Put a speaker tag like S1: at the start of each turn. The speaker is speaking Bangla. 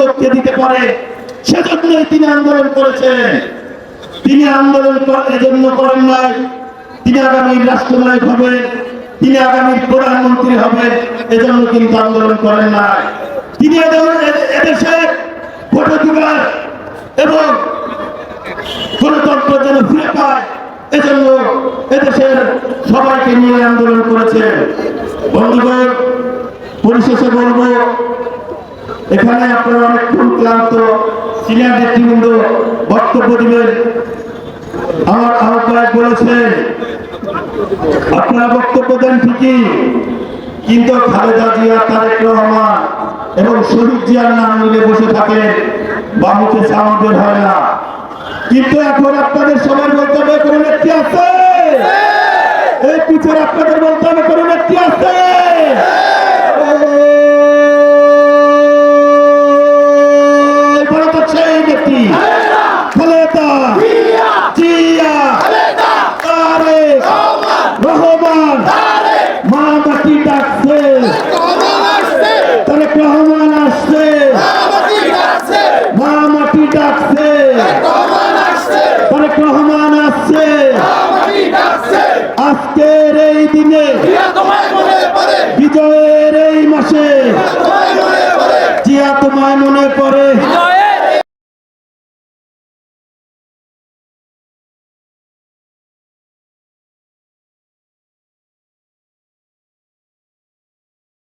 S1: লোককে দিতে পারে, সেজন্যই তিনি আন্দোলন করেছেন। তিনি আন্দোলন এজন্য করেন নাই। তিনি আগামী রাষ্ট্রনায়ক হবেন তিনি আগামী প্রধানমন্ত্রী হবেন এজন্য কিন্তু আন্দোলন করেন নাই। তিনি এদেশে ভোটাধিকার এবং গণতন্ত্র যেন ফিরে পায়, এজন্য এদেশের সবাইকে নিয়ে আন্দোলন করেছেন। বন্ধুগণ, পরিশেষে বলব এখানে আপনারা অনেকক্ষণ ক্লান্ত, সিনিয়র নেতৃবৃন্দ বক্তব্য দিবেন। আমার আহ্বায়ক বলেছেন, আপনারা বক্তব্য দেন ঠিকই, কিন্তু খালেদা জিয়া, তারেক রহমান এবং শহীদ জিয়ার নাম মিলে বসে থাকেন বা মুখে সাউন্ড হয় না। কিন্তু এখন আপনাদের সবার বলতে হবে, কোনো নেত্রী আছে? এই পিছের আপনাদের বলতে হবে, কোনো আছে এই বড় তো সেই নেত্রী খালেদা জিয়া তারেক রহমান মা মাটি ডাকছে তারেক রহমান আসছে মা মাটি ডাকছে তারেক রহমান আসছে আজকের এই দিনে বিজয়ের এই মাসে জিয়া তোমায় মনে পড়ে